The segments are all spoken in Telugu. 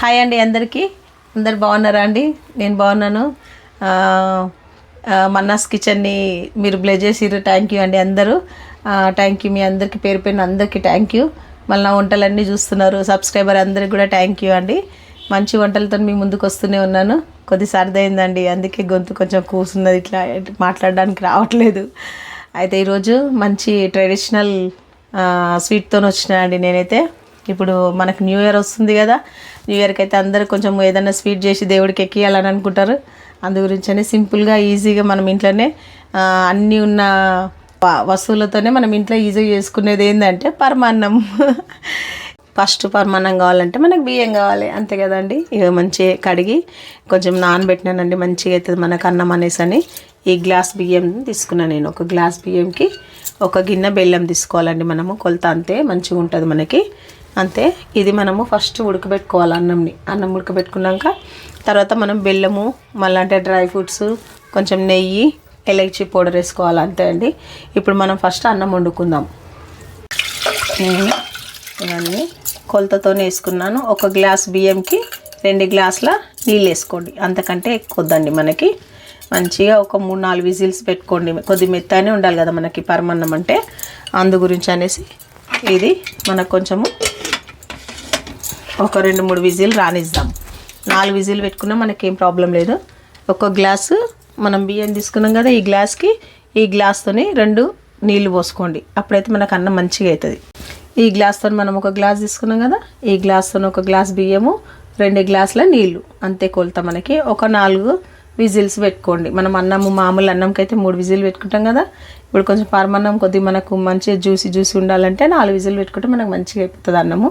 హాయ్ అండి అందరికీ. అందరు బాగున్నారా అండి? నేను బాగున్నాను. మన్నాస్ కిచెన్ని మీరు బ్లెజ్ చేసిర్రు. థ్యాంక్ యూ అండి అందరూ. థ్యాంక్ యూ మీ అందరికీ పేరు పైన అందరికీ థ్యాంక్ యూ మళ్ళీ నా వంటలన్నీ చూస్తున్నారు. సబ్స్క్రైబర్ అందరికి కూడా థ్యాంక్ యూ అండి. మంచి వంటలతో మీ ముందుకు వస్తూనే ఉన్నాను. కొద్ది సరదైందండి. అందుకే గొంతు కొంచెం కూసున్నది. ఇట్లా మాట్లాడడానికి రావట్లేదు. అయితే ఈరోజు మంచి ట్రెడిషనల్ స్వీట్తో వచ్చినాయండి నేనైతే. ఇప్పుడు మనకు న్యూ ఇయర్ వస్తుంది కదా న్యూ ఇయర్కి అయితే అందరూ కొంచెం ఏదైనా స్వీట్ చేసి దేవుడికి ఎక్కియాలని అనుకుంటారు. అందు గురించనే సింపుల్గా ఈజీగా మనం ఇంట్లోనే అన్నీ ఉన్న వస్తువులతోనే మనం ఇంట్లో ఈజీగా చేసుకునేది ఏంటంటే పరమాన్నం. ఫస్ట్ పరమాన్నం కావాలంటే మనకు బియ్యం కావాలి అంతే కదండి. ఇక మంచిగా కడిగి కొంచెం నానబెట్టినానండి మంచిగా అవుతుంది మనకు అన్నం అనేసి అని. ఈ గ్లాస్ బియ్యం తీసుకున్నాను నేను. ఒక గ్లాస్ బియ్యంకి ఒక గిన్నె బెల్లం తీసుకోవాలండి మనము కొలత అంతే మంచిగా ఉంటుంది మనకి. అంతే. ఇది మనము ఫస్ట్ ఉడకబెట్టుకోవాలి అన్నంని. అన్నం ఉడకబెట్టుకున్నాక తర్వాత మనం బెల్లము మళ్ళీ అంటే డ్రై ఫ్రూట్స్ కొంచెం నెయ్యి ఎలైచి పౌడర్ వేసుకోవాలి. అంతే అండి. ఇప్పుడు మనం ఫస్ట్ అన్నం వండుకుందాం. నేను ఇవన్నీ కొలతతోనే వేసుకున్నాను. ఒక గ్లాస్ బియ్యంకి రెండు గ్లాసుల నీళ్ళు వేసుకోండి. అంతకంటే ఎక్కువద్దండి మనకి. మంచిగా ఒక మూడు నాలుగు విజిల్స్ పెట్టుకోండి. కొద్ది మెత్తనే ఉండాలి కదా మనకి పరమన్నం అంటే. అందు గురించి అనేసి ఇది మనకు కొంచెము ఒక రెండు మూడు విజిల్ రానిద్దాం. నాలుగు విజిల్ పెట్టుకున్నా మనకేం ప్రాబ్లం లేదు. ఒక గ్లాసు మనం బియ్యం తీసుకున్నాం కదా ఈ గ్లాస్కి ఈ గ్లాస్తోని రెండు నీళ్ళు పోసుకోండి. అప్పుడైతే మనకు అన్నం మంచిగా అవుతుంది ఈ గ్లాస్తో మనం ఒక గ్లాస్ తీసుకున్నాం కదా ఈ గ్లాస్తో ఒక గ్లాస్ బియ్యము రెండు గ్లాసుల నీళ్ళు. అంతే కొలత మనకి. ఒక నాలుగు విజిల్స్ పెట్టుకోండి. మనం అన్నము మామూలు అన్నంకి అయితే మూడు విజిల్ పెట్టుకుంటాం కదా. ఇప్పుడు కొంచెం పరమన్నం కొద్దిగా మనకు మంచిగా జ్యూసి జ్యూసి ఉండాలంటే నాలుగు విజిల్ పెట్టుకుంటే మనకు మంచిగా అయిపోతుంది అన్నము.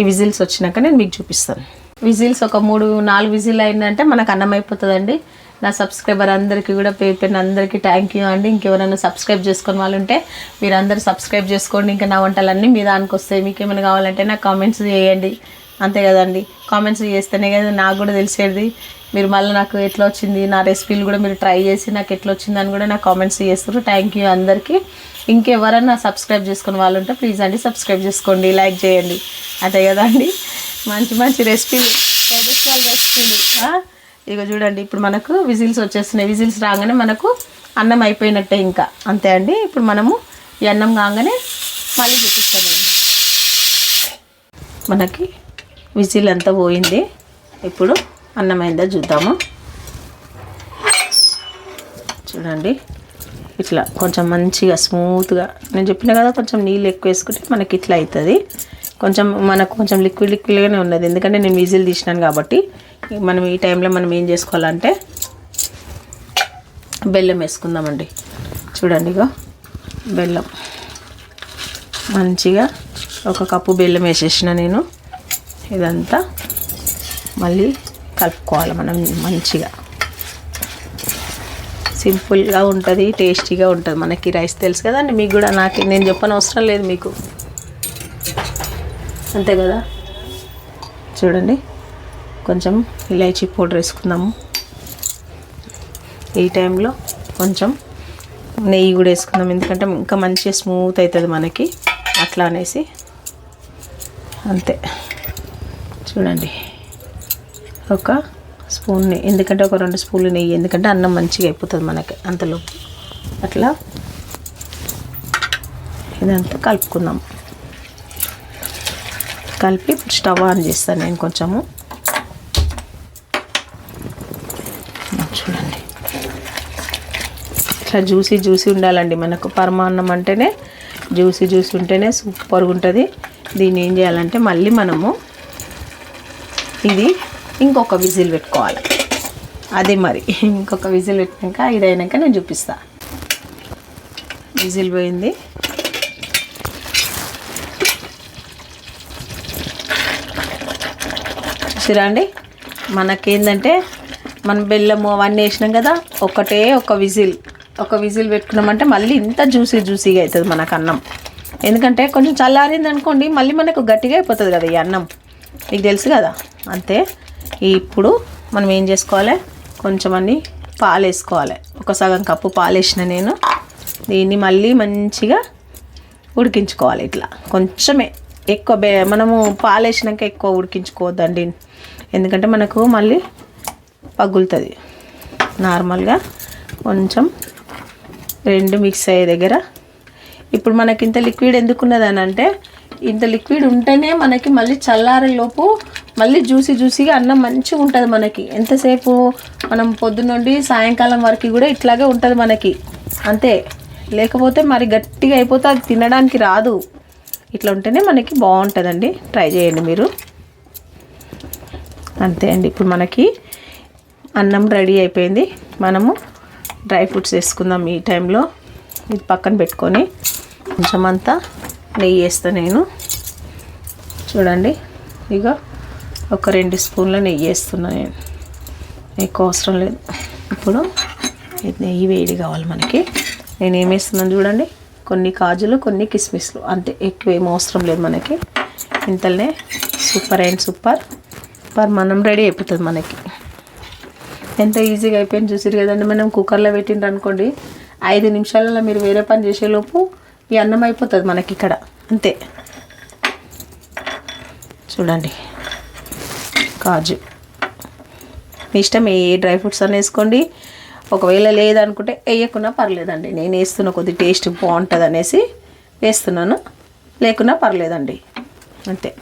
ఈ విజిల్స్ వచ్చినాక నేను మీకు చూపిస్తాను. విజిల్స్ ఒక మూడు నాలుగు విజిల్ అయిందంటే మనకు అన్నం అయిపోతుందండి. నా సబ్స్క్రైబర్ అందరికీ కూడా పేరు పేరున అందరికీ థ్యాంక్ యూ అండి. ఇంకెవరైనా సబ్స్క్రైబ్ చేసుకుని వాళ్ళు ఉంటే మీరు అందరూ సబ్స్క్రైబ్ చేసుకోండి. ఇంకా నా వంటలన్నీ మీ దానికి వస్తాయి మీకు ఏమైనా కావాలంటే నాకు కామెంట్స్ చేయండి. అంతే కదండి. కామెంట్స్ చేస్తేనే కదా నాకు కూడా తెలిసేది. మీరు మళ్ళీ నాకు ఎట్లా వచ్చింది నా రెసిపీలు కూడా మీరు ట్రై చేసి నాకు ఎట్లా వచ్చిందని కూడా నాకు కామెంట్స్ చేస్తారు. థ్యాంక్ యూ అందరికీ. ఇంకెవరైనా సబ్స్క్రైబ్ చేసుకుని వాళ్ళు ఉంటే ప్లీజ్ అండి సబ్స్క్రైబ్ చేసుకోండి లైక్ చేయండి. అంతే కదండి. మంచి మంచి రెసిపీలు ట్రెడిషనల్ రెసిపీలు ఇక చూడండి ఇప్పుడు మనకు విజిల్స్ వచ్చేస్తున్నాయి. విజిల్స్ రాగానే మనకు అన్నం అయిపోయినట్టే ఇంకా. అంతే అండి. ఇప్పుడు మనము ఈ అన్నం కాగానే మళ్ళీ చూపిస్తాను మనకి విజిల్ అంతా పోయింది. ఇప్పుడు అన్నం అయిందా చూద్దాము. చూడండి. ఇట్లా కొంచెం మంచిగా స్మూత్గా నేను చెప్పిన కదా కొంచెం నీళ్ళు ఎక్కువ వేసుకుంటే మనకి ఇట్లా అవుతుంది. కొంచెం మనకు కొంచెం లిక్విడ్ లిక్విడ్గానే ఉన్నది. ఎందుకంటే నేను విజిల్ తీసినాను కాబట్టి మనం ఈ టైంలో మనం ఏం చేసుకోవాలంటే బెల్లం వేసుకుందామండి. చూడండి ఇగో బెల్లం. మంచిగా ఒక కప్పు బెల్లం వేసేసిన నేను. ఇదంతా మళ్ళీ కలుపుకోవాలి మనం మంచిగా. సింపుల్గా ఉంటుంది టేస్టీగా ఉంటుంది. మనకి రైస్ తెలుసు కదండి మీకు కూడా నాకు నేను చెప్పని అవసరం లేదు మీకు. అంతే కదా? చూడండి కొంచెం ఇలాచీ పౌడర్ వేసుకుందాము. ఈ టైంలో కొంచెం నెయ్యి కూడా వేసుకుందాం ఎందుకంటే ఇంకా మంచిగా స్మూత్ అవుతుంది మనకి. అట్లా అనేసి అంతే. చూడండి. ఒక స్పూన్ నెయ్యి. ఎందుకంటే ఒక రెండు స్పూన్లు నెయ్యి. ఎందుకంటే అన్నం మంచిగా అయిపోతుంది మనకి అంతలో అట్లా ఇదంతా కలుపుకుందాం. కలిపి ఇప్పుడు స్టవ్ ఆన్ చేస్తాను నేను కొంచెము. చూడండి. ఇట్లా జ్యూసీ జ్యూసీ ఉండాలండి మనకు. పరమాన్నం అంటేనే జ్యూసీ జ్యూసీ ఉంటేనే సూపర్గా ఉంటుంది దీన్ని ఏం చేయాలంటే మళ్ళీ మనము ఇది ఇంకొక విజిల్ పెట్టుకోవాలి. అదే మరి ఇంకొక విజిల్ పెట్టినాక ఇది అయినాక నేను చూపిస్తా. విజిల్ పోయింది. చూసిరా అండి? మనకేందంటే మనం బెల్లము అవన్నీ వేసినాం కదా ఒకటే ఒక విజిల్. ఒక విజిల్ పెట్టుకున్నామంటే మళ్ళీ ఇంత జ్యూసీ జ్యూసీగా అవుతుంది మనకు అన్నం. ఎందుకంటే కొంచెం చల్లారింది అనుకోండి మళ్ళీ మనకు గట్టిగా అయిపోతుంది కదా ఈ అన్నం. మీకు తెలుసు కదా? అంతే. ఇప్పుడు మనం ఏం చేసుకోవాలి? కొంచెం అన్ని పాలు వేసుకోవాలి. ఒక సగం కప్పు పాలు వేసిన నేను. దీన్ని మళ్ళీ మంచిగా ఉడికించుకోవాలి ఇట్లా. కొంచెమే ఎక్కువ బే మనము పాలు వేసినాక ఎక్కువ ఉడికించుకోవద్దండి. ఎందుకంటే మనకు మళ్ళీ పగులుతుంది. నార్మల్గా కొంచెం రెండు మిక్స్ అయ్యే దగ్గర. ఇప్పుడు మనకి ఇంత లిక్విడ్ ఎందుకున్నదని అంటే ఇంత లిక్విడ్ ఉంటేనే మనకి మళ్ళీ చల్లారే లోపు మళ్ళీ జ్యూసీ జ్యూసీగా అన్నం మంచిగా ఉంటుంది మనకి. ఎంతసేపు మనం పొద్దున్నుండి సాయంకాలం వరకు కూడా ఇట్లాగే ఉంటుంది మనకి. అంతే. లేకపోతే మరి గట్టిగా అయిపోతే అది తినడానికి రాదు. ఇట్లా ఉంటేనే మనకి బాగుంటుందండి. ట్రై చేయండి మీరు. అంతే అండి. ఇప్పుడు మనకి అన్నం రెడీ అయిపోయింది. మనము డ్రై ఫ్రూట్స్ వేసుకుందాం ఈ టైంలో. ఇది పక్కన పెట్టుకొని కొంచెం అంతా నెయ్యి వేస్తాను నేను. చూడండి. ఇక ఒక రెండు స్పూన్ల నెయ్యి వేస్తున్నా నేను. ఎక్కువ అవసరం లేదు. ఇప్పుడు నెయ్యి వేడి కావాలి మనకి. నేను ఏం వేస్తున్నాను చూడండి. కొన్ని కాజులు కొన్ని కిస్మిస్లు. అంతే ఎక్కువ ఏం అవసరం లేదు మనకి. ఇంతలోనే సూపర్ అండ్ సూపర్. పర్ మనం రెడీ అయిపోతుంది మనకి. ఎంత ఈజీగా అయిపోయింది చూసారు కదండి. మనం కుక్కర్లో పెట్టిండ్రు అనుకోండి. ఐదు నిమిషాలలో మీరు వేరే పని చేసేలోపు ఈ అన్నం అయిపోతుంది మనకి ఇక్కడ. అంతే. చూడండి. కాజు. మీ ఇష్టం ఏ డ్రై ఫ్రూట్స్ అని వేసుకోండి. ఒకవేళ లేదనుకుంటే వేయకున్నా పర్లేదండి. నేను వేస్తున్న కొద్ది టేస్ట్ బాగుంటుంది అనేసి వేస్తున్నాను. లేకున్నా పర్లేదండి. అంతే.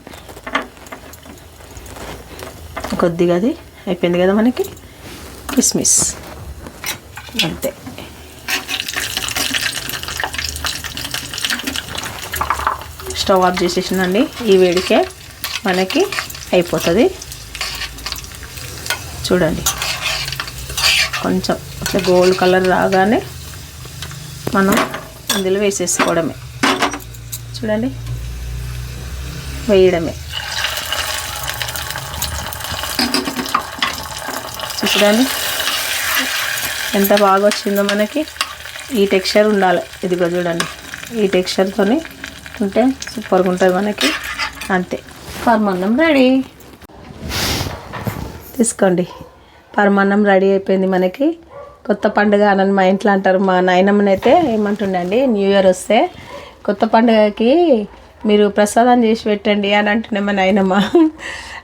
కొద్దిగా అది అయిపోయింది కదా మనకి. కిస్మిస్. అంతే. స్టవ్ ఆఫ్ చేసేసిందండి ఈ వేడికే మనకి అయిపోతుంది. చూడండి. కొంచెం ఇట్లా గోల్డ్ కలర్ రాగానే మనం అందులో వేసేసుకోవడమే. చూడండి. వేయడమే. చూడండి. ఎంత బాగా వచ్చిందో మనకి. ఈ టెక్స్చర్ ఉండాలి. ఇదిగో చూడండి. ఈ టెక్స్చర్తోని ఉంటే సూపర్గా ఉంటుంది మనకి. అంతే. పరమాన్నం రెడీ. తీసుకోండి. పరమాన్నం రెడీ అయిపోయింది మనకి. కొత్త పండుగ అని మా ఇంట్లో అంటారు. మా నాయనమ్మనైతే ఏమంటుండండి న్యూ ఇయర్ వస్తే కొత్త పండుగకి మీరు ప్రసాదం చేసి పెట్టండి అని అంటుండే మా నాయనమ్మ.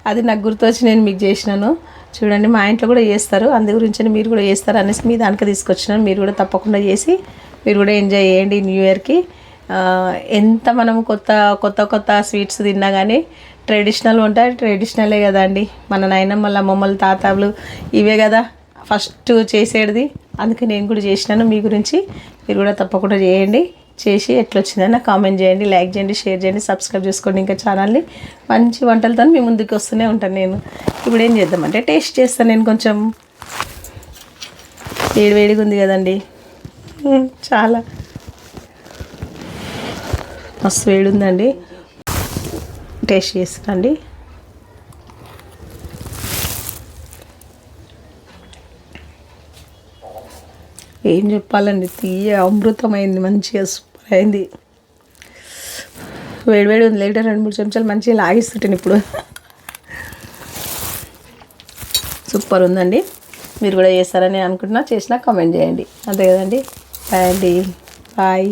అది నాకు గుర్తొచ్చి నేను మీకు చేసినాను. చూడండి మా ఇంట్లో కూడా చేస్తారు. అందు గురించి మీరు కూడా చేస్తారు అనేసి మీ దానికి తీసుకొచ్చినాను. మీరు కూడా తప్పకుండా చేసి మీరు కూడా ఎంజాయ్ చేయండి న్యూ ఇయర్కి. ఎంత మనం కొత్త కొత్త కొత్త స్వీట్స్ తిన్నా కానీ ట్రెడిషనల్ వంట ట్రెడిషనలే కదండి మన నాయనమ్మల అమ్మమ్మల తాతాలు ఇవే కదా ఫస్ట్ చేసేది అందుకే నేను కూడా చేసినాను. మీ గురించి మీరు కూడా తప్పకుండా చేయండి. చేసి ఎట్లా వచ్చిందని నాకు కామెంట్ చేయండి లైక్ చేయండి షేర్ చేయండి సబ్స్క్రైబ్ చేసుకోండి ఇంకా ఛానల్ని. మంచి వంటలతో మీ ముందుకు వస్తూనే ఉంటాను నేను. ఇప్పుడు ఏం చేద్దామంటే టేస్ట్ చేస్తాను నేను కొంచెం. వేడి వేడిగా ఉంది కదండి. చాలా. మస్తు వేడి ఉందండి టేస్ట్ చేస్తానండి. ఏం చెప్పాలండి తీయ అమృతమైంది మంచిగా సూపర్ అయింది. వేడి వేడి ఉంది లేటర్ రెండు మూడు చెంచాలు మంచిగా లాగిస్తుంటాను ఇప్పుడు. సూపర్ ఉందండి. మీరు కూడా చేస్తారని అనుకుంటున్నా చేసినా కామెంట్ చేయండి. అంతే కదండి. బాయ్ అండి. బాయ్.